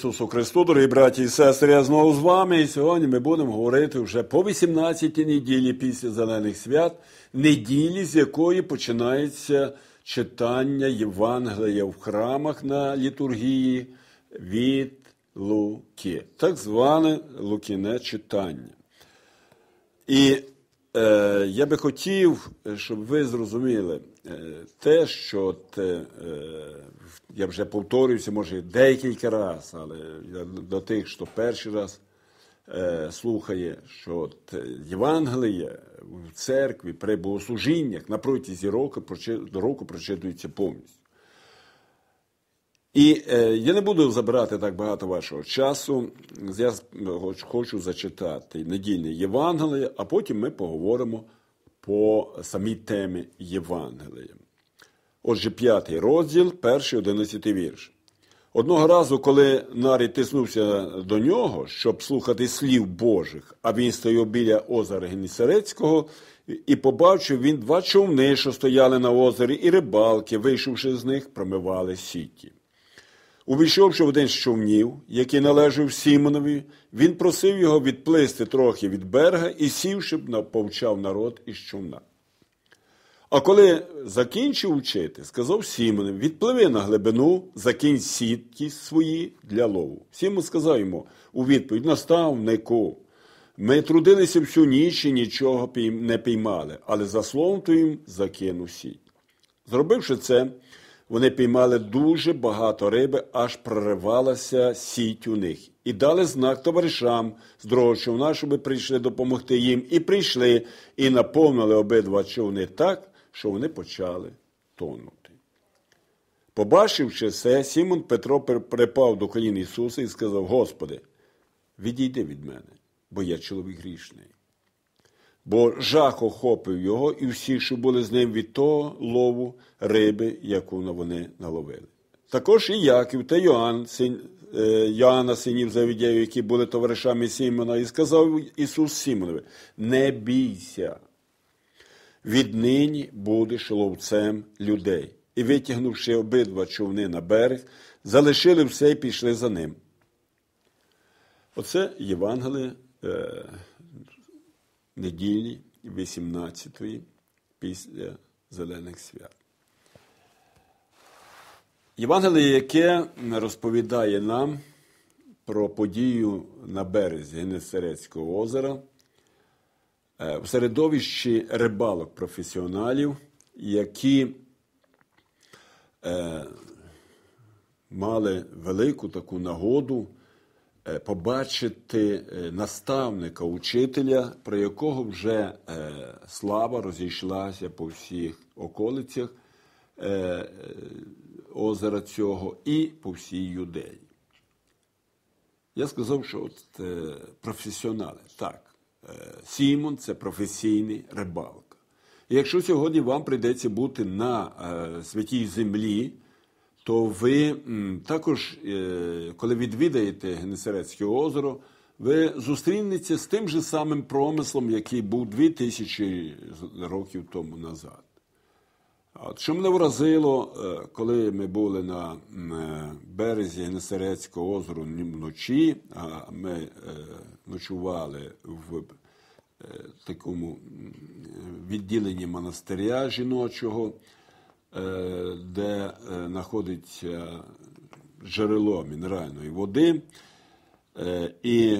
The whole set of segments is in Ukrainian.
Ісусу Христу, дорогі браті і сестри, я знову з вами. І сьогодні ми будемо говорити вже по 18-й неділі після Зелених свят, неділі, з якої починається читання Євангелія в храмах на літургії від Луки, так зване Лукіне читання. І е, я би хотів, щоб ви зрозуміли е, те, що те, е, я вже повторююся, може, декілька разів, але до тих, хто перший раз е, слухає, що от Євангеліє в церкві при богослужіннях на протязі року, року прочитується повністю. І е, я не буду забирати так багато вашого часу. Я хочу зачитати недільне Євангеліє, а потім ми поговоримо по самій темі Євангелія. Отже, п'ятий розділ, перший одинадцятий вірш. Одного разу, коли Нарій тиснувся до нього, щоб слухати слів Божих, а він стояв біля озера Генісарецького, і побачив він два човни, що стояли на озері, і рибалки, вийшовши з них, промивали сіті. Увійшовши в один з човнів, який належав Сімонові, він просив його відплисти трохи від берега і сів, щоб повчав народ із човна. А коли закінчив учити, сказав Сімону, відпливи на глибину, закинь сітки свої для лову. Сімон сказав йому у відповідь: наставнику, ми трудилися всю ніч і нічого не піймали, але за словом твоїм закинув сіть. Зробивши це, вони піймали дуже багато риби, аж проривалася сіть у них, і дали знак товаришам з другого човна, щоб прийшли допомогти їм, і прийшли, і наповнили обидва човни так що вони почали тонути. Побачивши це, Сімон Петро припав до колін Ісуса і сказав: Господи, відійди від мене, бо я чоловік грішний. Бо жах охопив його і всі, що були з ним від того лову риби, яку вони наловили. Також і Яків та Йоанн, син, е, Йоанна, синів Завідєю, які були товаришами Сімона, і сказав Ісус Сімонові: Не бійся віднині будеш ловцем людей. І, витягнувши обидва човни на берег, залишили все і пішли за ним. Оце Євангеліє е, неділі 18-ї після Зелених свят. Євангеліє, яке розповідає нам про подію на березі Генесарецького озера. Е, в середовищі рибалок професіоналів, які е, мали велику таку нагоду е, побачити наставника, учителя, про якого вже слава розійшлася по всіх околицях озера цього і по всій юдеї. Я сказав, що от професіонали так. Сімон це професійний рибалка. І якщо сьогодні вам прийдеться бути на е, святій землі, то ви також, е, коли відвідаєте Генесарецьке озеро, ви зустрінетеся з тим же самим промислом, який був 2000 років тому назад. От, Що мене вразило, коли ми були на березі Генесарецького озера вночі, а ми ночували в Е, такому відділенні монастиря жіночого, е, де е, знаходиться джерело мінеральної води і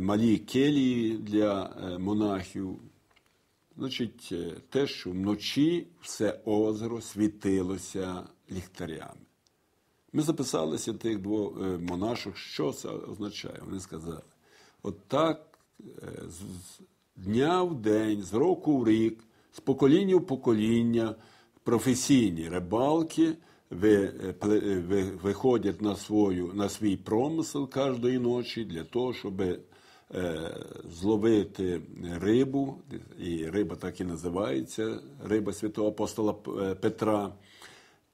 малі келії для монахів. Значить, те, що вночі все озеро світилося ліхтарями. Ми записалися тих двох монашок, що це означає. Вони сказали: от так з дня в день, з року в рік, з покоління в покоління професійні рибалки виходять на свою, на свій промисел кожної ночі для того, щоб е, зловити рибу, і риба так і називається, риба святого апостола е, Петра.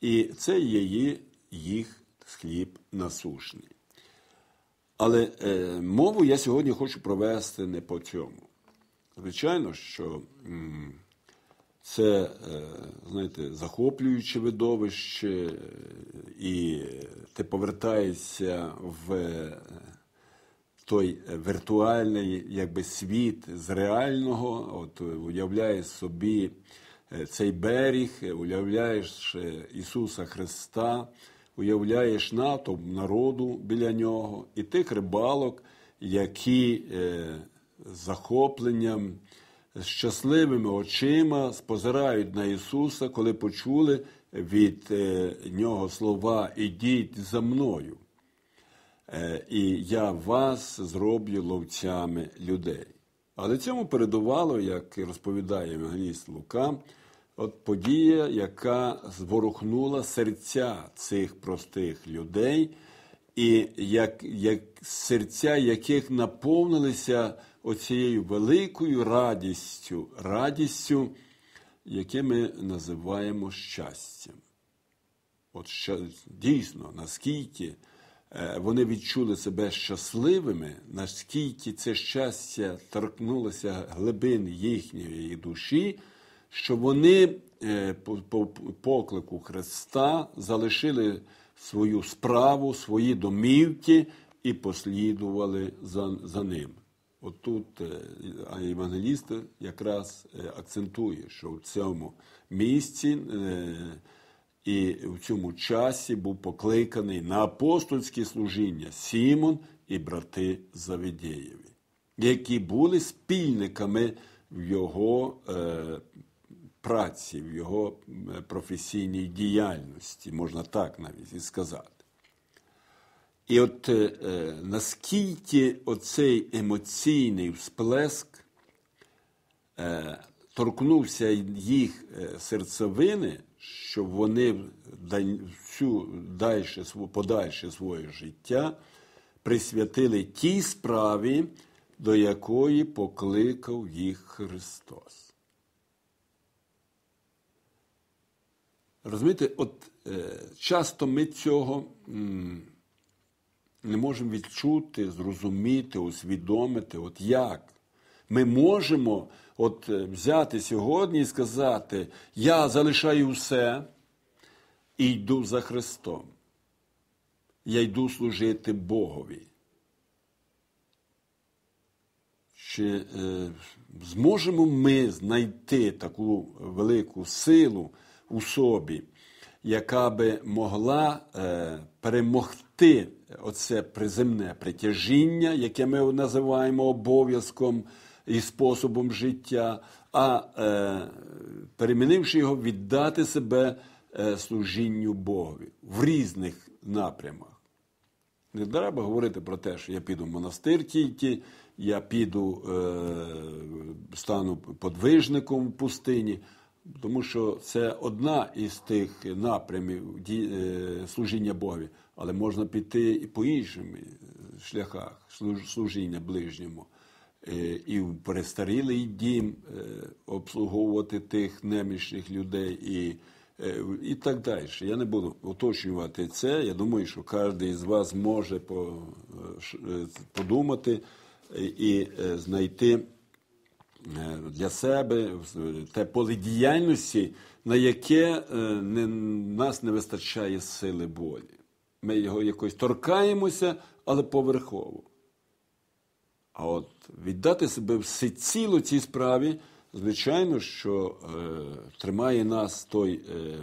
І це є їх хліб насушний. Але е, мову я сьогодні хочу провести не по цьому. Звичайно, що м, Це, е, знаєте, захоплююче видовище, і ти повертаєшся в е, той віртуальний якби, світ з реального, от уявляєш собі е, цей берег, уявляєш Ісуса Христа, уявляєш натовп народу біля нього і тих рибалок, які з захопленням щасливими очима спозирають на Ісуса, коли почули від е, Нього слова Ідіть за мною, е, і я вас зроблю ловцями людей. Але цьому передувало, як розповідає Евангеліст Лука, от подія, яка зворухнула серця цих простих людей, і як, як серця яких наповнилися оцією великою радістю, радістю, яке ми називаємо щастям. От дійсно, наскільки е, вони відчули себе щасливими, наскільки це щастя торкнулося глибин їхньої душі, що вони е, по поклику Христа залишили свою справу, свої домівки і послідували за, за ним. Отут е, Євангеліст якраз е, акцентує, що в цьому місці е, і в цьому часі був покликаний на апостольське служіння Сімон і брати Завідєєві, які були спільниками в його праці, в його професійній діяльності, можна так навіть і сказати. І от е, е, наскільки оцей емоційний всплеск е, торкнувся їх е, серцевини, що вони всю дальше, подальше своє життя присвятили тій справі, до якої покликав їх Христос. Розумієте, от е, часто ми цього. М не можемо відчути, зрозуміти, усвідомити, от як. Ми можемо от е, взяти сьогодні і сказати: Я залишаю все і йду за Христом. Я йду служити Богові. Чи е, зможемо ми знайти таку велику силу у собі, яка би могла е, перемогти оце приземне притяжіння, яке ми називаємо обов'язком і способом життя, а е, перемінивши його, віддати себе е, служінню Богові в різних напрямах. Не треба говорити про те, що я піду в монастир тільки, я піду, е, стану подвижником в пустині. Тому що це одна із тих напрямів е, служіння Богові, але можна піти і по іншим е, шляхах служіння ближньому. Е, і в перестарілий дім обслуговувати тих немічних людей і і так далі. Я не буду уточнювати це. Я думаю, що кожен із вас може подумати і знайти. Е, для себе, те поле діяльності, на яке е, не, нас не вистачає сили волі. Ми його якось торкаємося, але поверхово. А от віддати себе всеціло цій справі, звичайно, що е, тримає нас той е,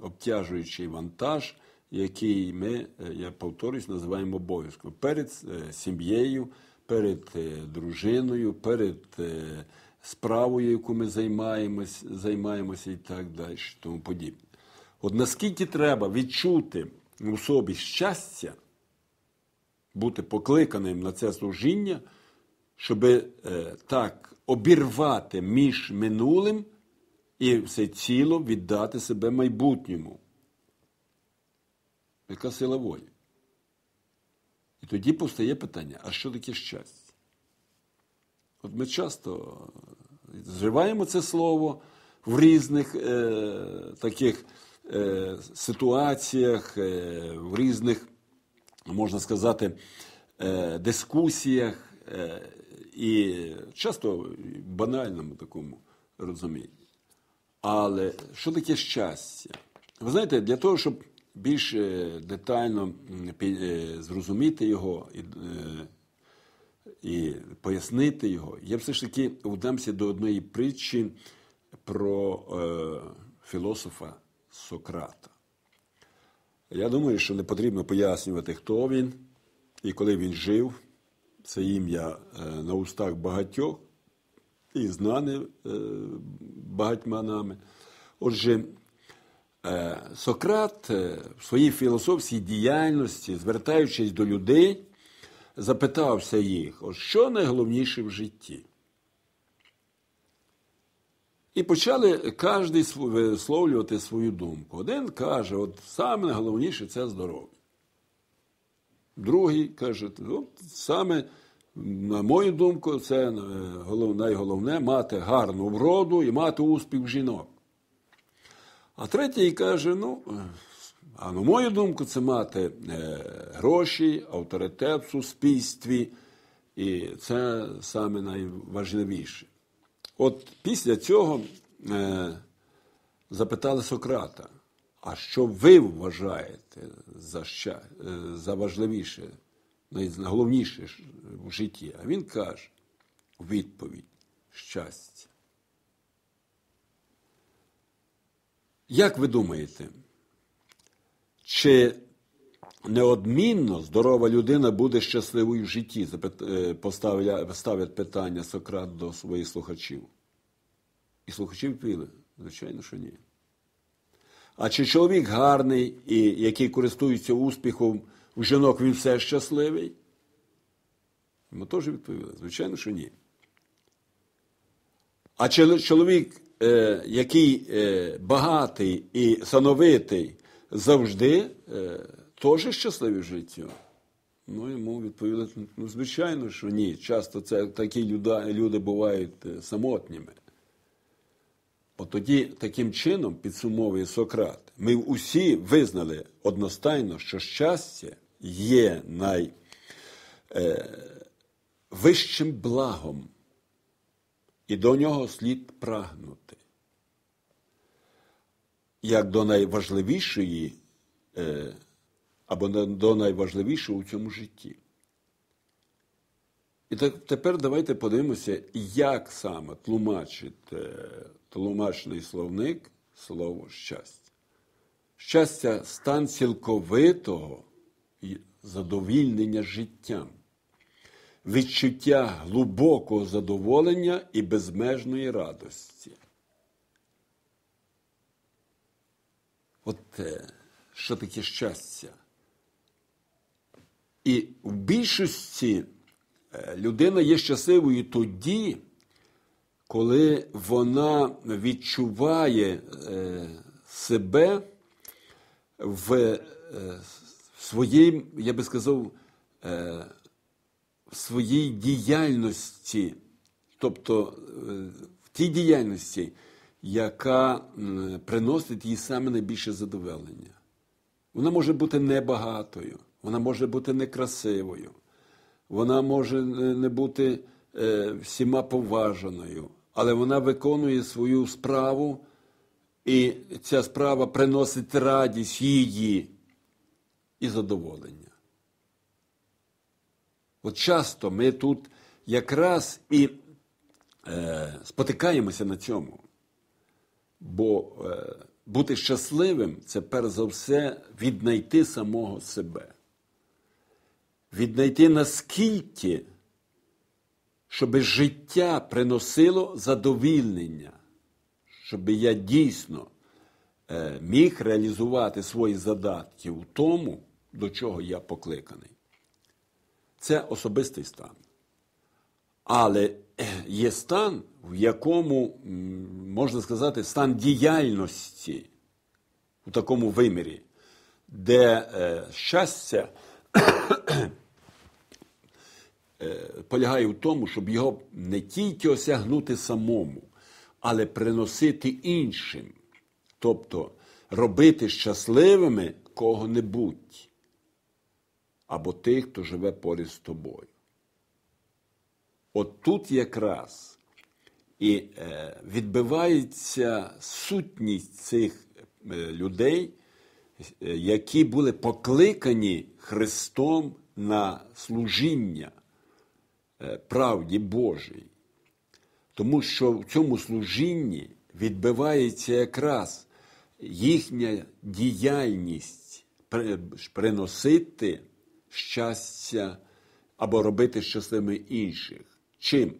обтяжуючий вантаж, який ми, е, я повторюсь, називаємо обов'язком перед е, сім'єю перед е, дружиною, перед е, справою, яку ми займаємось, займаємося і так далі, тому подібне. От наскільки треба відчути у собі щастя, бути покликаним на це служіння, щоб е, так обірвати між минулим і все ціло віддати себе майбутньому. Яка сила волі? І тоді постає питання: а що таке щастя? От ми часто зживаємо це слово в різних е, таких е, ситуаціях, е, в різних, можна сказати, е, дискусіях е, і часто банальному такому розумінні. Але що таке щастя? Ви знаєте, для того, щоб більш е, детально е, зрозуміти його і е, і пояснити його, я все ж таки вдамся до одної притчі про е, філософа Сократа. Я думаю, що не потрібно пояснювати, хто він і коли він жив. Це ім'я на устах багатьох і знане багатьма нами. Отже, Е, Сократ е, в своїй філософській діяльності, звертаючись до людей, запитався їх, от що найголовніше в житті. І почали кожен висловлювати свою думку. Один каже, от саме найголовніше це здоров'я. Другий каже, от саме, на мою думку, це найголовне мати гарну вроду і мати успіх жінок. А третій каже: ну, а на мою думку, це мати е, гроші, авторитет в суспільстві, і це саме найважливіше. От після цього е, запитали Сократа, а що ви вважаєте за ща, е, за важливіше, найголовніше в житті? А він каже відповідь щастя. Як ви думаєте, чи неодмінно здорова людина буде щасливою в житті? Е, ставить питання Сократ до своїх слухачів. І слухачі відповіли, звичайно, що ні. А чи чоловік гарний і який користується успіхом у жінок, він все щасливий? Ми теж відповіли, звичайно, що ні. А чи чоловік Е, який е, багатий і сановитий завжди е, теж щасливий в житті? Ну, йому відповіли, ну, звичайно, що ні. Часто це такі люди, люди бувають самотніми. От тоді таким чином підсумовує Сократ, ми усі визнали одностайно, що щастя є найвищим благом і до нього слід прагнути. Як до найважливішої е, або до найважливішого у цьому житті. І так, тепер давайте подивимося, як саме тлумачить тлумачний словник слово щастя. Щастя стан цілковитого задовільнення життям відчуття глибокого задоволення і безмежної радості. От е, що таке щастя? І в більшості людина є щасливою тоді, коли вона відчуває е, себе в своїй, я би сказав, в своїй діяльності, тобто е, в тій діяльності, яка приносить їй саме найбільше задоволення. Вона може бути небагатою, вона може бути некрасивою, вона може не бути е, всіма поважаною, але вона виконує свою справу, і ця справа приносить радість її і задоволення. От часто ми тут якраз і е, спотикаємося на цьому. Бо е, бути щасливим це перш за все віднайти самого себе. Віднайти наскільки, щоб життя приносило задовільнення, щоб я дійсно е, міг реалізувати свої задатки в тому, до чого я покликаний це особистий стан. Але є стан, в якому, можна сказати, стан діяльності у такому вимірі, де е, щастя е, полягає в тому, щоб його не тільки осягнути самому, але приносити іншим, тобто робити щасливими кого-небудь або тих, хто живе поряд з тобою. От тут якраз І е, відбивається сутність цих е, людей, е, які були покликані Христом на служіння правді Божій. Тому що в цьому служінні відбивається якраз їхня діяльність приносити щастя або робити щасливими інших. Чим?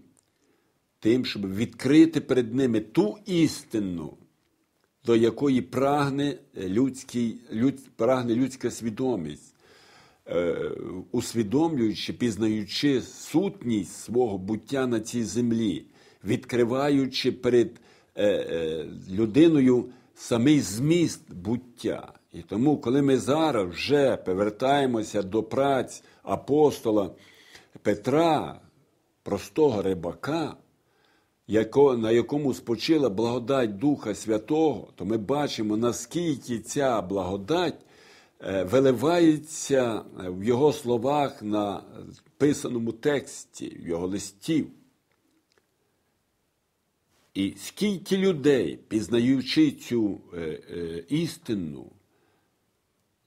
Тим, щоб відкрити перед ними ту істину, до якої прагне, людський, люд, прагне людська свідомість, е, усвідомлюючи, пізнаючи сутність свого буття на цій землі, відкриваючи перед е, е, людиною самий зміст буття. І тому, коли ми зараз вже повертаємося до праць апостола Петра, простого рибака, на якому спочила благодать Духа Святого, то ми бачимо, наскільки ця благодать е, виливається в його словах на писаному тексті, в його листів. І скільки людей, пізнаючи цю е, е, істину,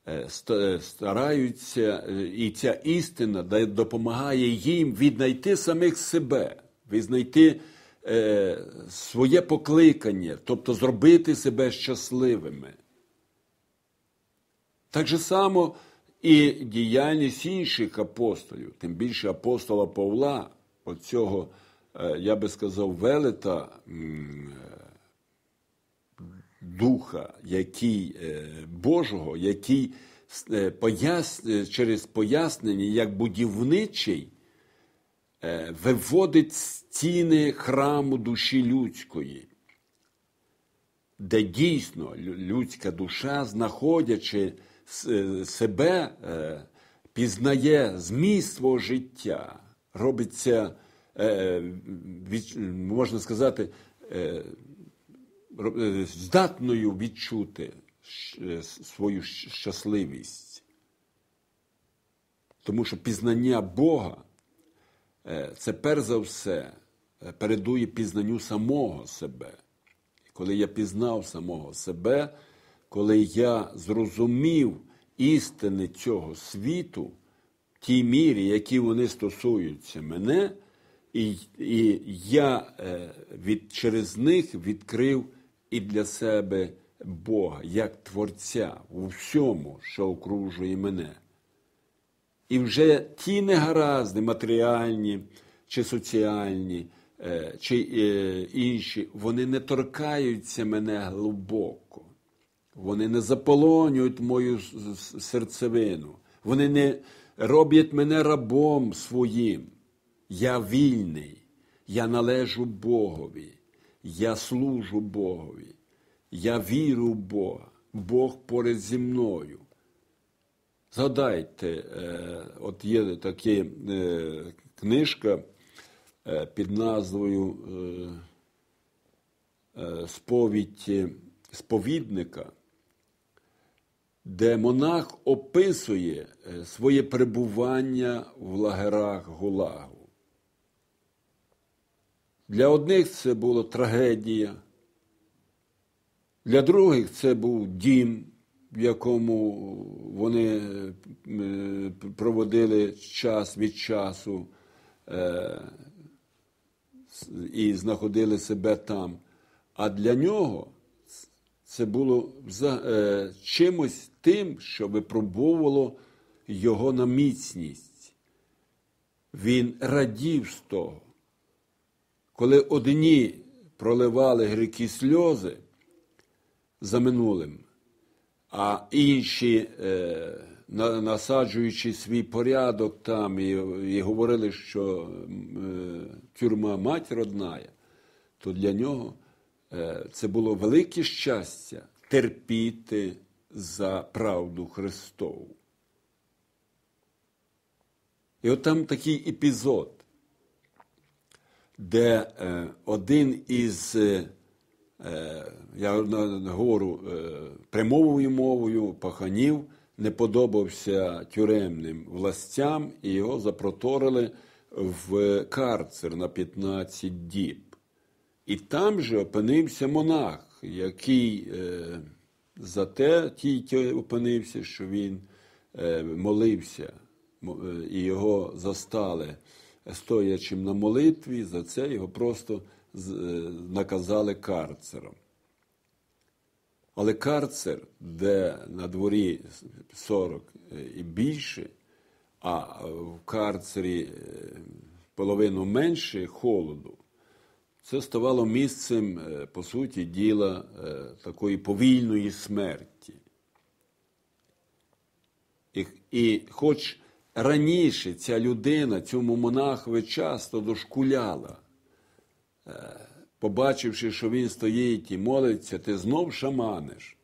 е, стараються, і ця істина допомагає їм віднайти самих себе, віднайти своє покликання, тобто зробити себе щасливими. Так же само і діяльність інших апостолів, тим більше апостола Павла, оцього Е, я би сказав, велета духа, який е, Божого, який е, через пояснення як будівничий виводить стіни храму душі людської, де дійсно людська душа, знаходячи себе, пізнає зміст свого життя, робиться. Е, можна сказати, е, е, здатною відчути свою щасливість. Тому що пізнання Бога це перш за все передує пізнанню самого себе. Коли я пізнав самого себе, коли я зрозумів істини цього світу, в тій мірі, які вони стосуються мене. І і я е, від, через них відкрив і для себе Бога як Творця у всьому, що окружує мене. І вже ті негаразди, матеріальні чи соціальні, е, чи е, інші, вони не торкаються мене глибоко, вони не заполонюють мою серцевину, вони не роблять мене рабом своїм. Я вільний, я належу Богові, я служу Богові, я вірю в Бога, Бог поряд зі мною. Згадайте, е, от є така е, книжка е, під назвою Сповідь сповідника, де монах описує своє перебування в лагерах Гулагу. Для одних це була трагедія, для других це був дім, в якому вони е, проводили час від часу е, і знаходили себе там. А для нього це було е, чимось тим, що випробовувало його на міцність. Він радів з того. Коли одні проливали грікі сльози за минулим, а інші, насаджуючи свій порядок там і, і говорили, що тюрма мать родная, то для нього це було велике щастя терпіти за правду Христову. І от там такий епізод де один із, я говорю прямовою мовою паханів, не подобався тюремним властям і його запроторили в карцер на 15 діб. І там же опинився монах, який е, за те тільки опинився, що він е, молився, е, і його застали стоячим на молитві, за це його просто е, наказали карцером. Але карцер, де на дворі 40 і більше, а в карцері е, половину менше холоду, це ставало місцем, е, по суті, діла е, такої повільної смерті. І, і хоч раніше ця людина, цьому монахові часто дошкуляла, е, побачивши, що він стоїть і молиться, ти знов шаманиш.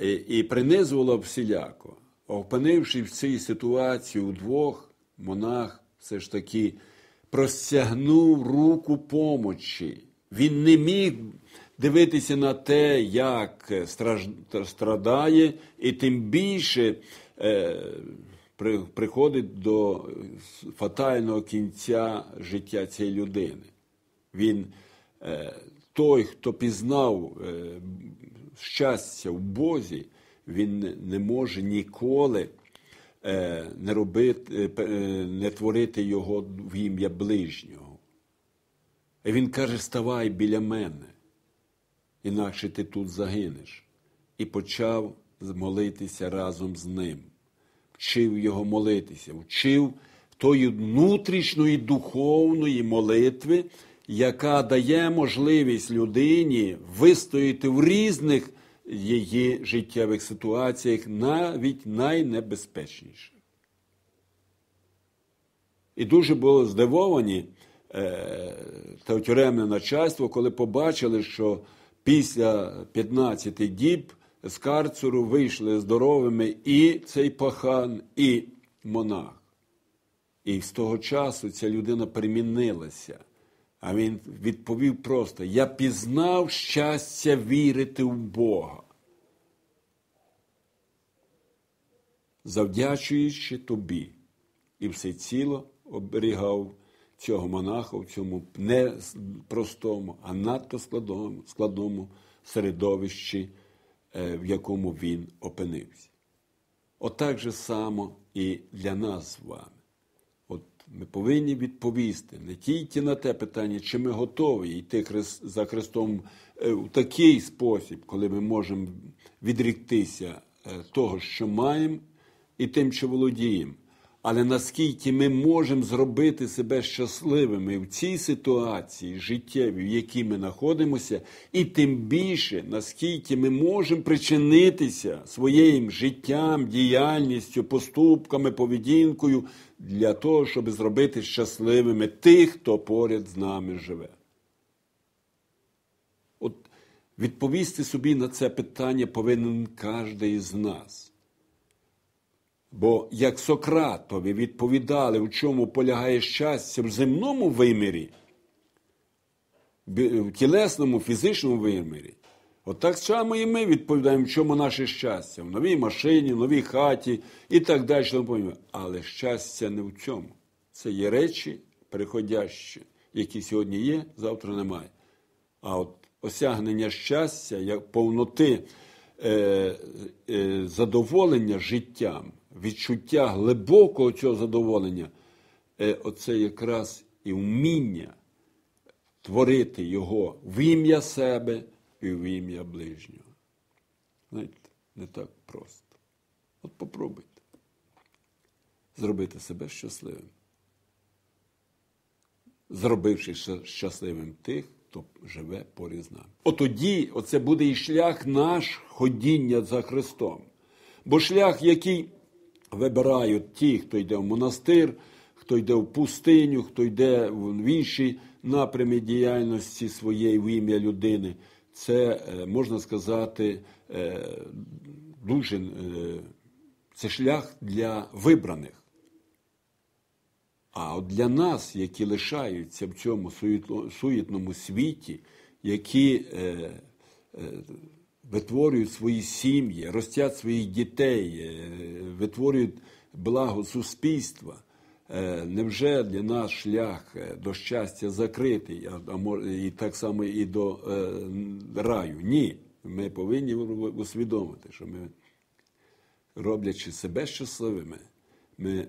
І, і принизувала всіляко. Опинивши в цій ситуації удвох, монах все ж таки простягнув руку помочі. Він не міг дивитися на те, як страж- страдає, і тим більше е, приходить до фатального кінця життя цієї людини. Він е, той, хто пізнав е, щастя в Бозі, він не- може ніколи е, не робити, не творити його в ім'я ближнього. І він каже: ставай біля мене, інакше ти тут загинеш. І почав молитися разом з ним. Вчив його молитися, вчив тої внутрішньої духовної молитви, яка дає можливість людині вистояти в різних її життєвих ситуаціях, навіть найнебезпечніших. І дуже було здивовані е, та тюремне начальство, коли побачили, що після 15 діб з карцеру вийшли здоровими і цей пахан, і монах. І з того часу ця людина перемінилася. А він відповів просто: Я пізнав щастя вірити в Бога. Завдячуючи тобі, і всеціло оберігав цього монаха в цьому не простому, а надто складному, складному середовищі, в якому він опинився. Отак же само і для нас з вами. От ми повинні відповісти не тільки на те питання, чи ми готові йти за Христом у в такий спосіб, коли ми можемо відріктися е, того, що маємо, і тим, що володіємо. Але наскільки ми можемо зробити себе щасливими в цій ситуації життєвій, в якій ми знаходимося, і тим більше, наскільки ми можемо причинитися своїм життям, діяльністю, поступками, поведінкою для того, щоб зробити щасливими тих, хто поряд з нами живе. От відповісти собі на це питання повинен кожен із нас. Бо як Сократові відповідали, у чому полягає щастя в земному вимірі, в тілесному, фізичному вимірі, от так само і ми відповідаємо, в чому наше щастя, в новій машині, в новій хаті і так далі. Але щастя не в цьому. Це є речі приходящі, які сьогодні є, завтра немає. А от осягнення щастя, як повноти е, е, задоволення життям, відчуття глибокого цього задоволення, е, оце якраз і вміння творити його в ім'я себе і в ім'я ближнього. Знаєте, не так просто. От попробуйте зробити себе щасливим зробивши щасливим тих, хто живе поряд з нами. Тоді оце буде і шлях наш ходіння за Христом. Бо шлях, який вибирають ті, хто йде в монастир, хто йде в пустиню, хто йде в інші напрямі діяльності своєї в ім'я людини, це, е, можна сказати, е, дуже е, це шлях для вибраних. А от для нас, які лишаються в цьому суєтному світі, які витворюють свої сім'ї, ростять своїх дітей, е, витворюють благо суспільства, Е, Невже для нас шлях е, до щастя закритий, а, і так само і до раю? Ні. Ми повинні усвідомити, що ми роблячи себе щасливими, ми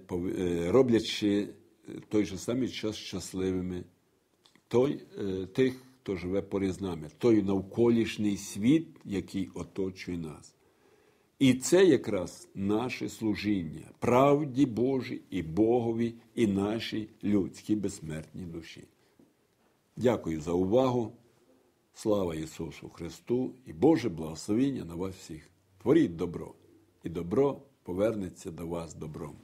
роблячи той же самий час щасливими той, тих, хто живе поряд з нами, той навколишній світ, який оточує нас. І це якраз наше служіння, правді Божій і Богові, і нашій людській безсмертній душі. Дякую за увагу. Слава Ісусу Христу і Боже благословіння на вас всіх. Творіть добро, і добро повернеться до вас добром.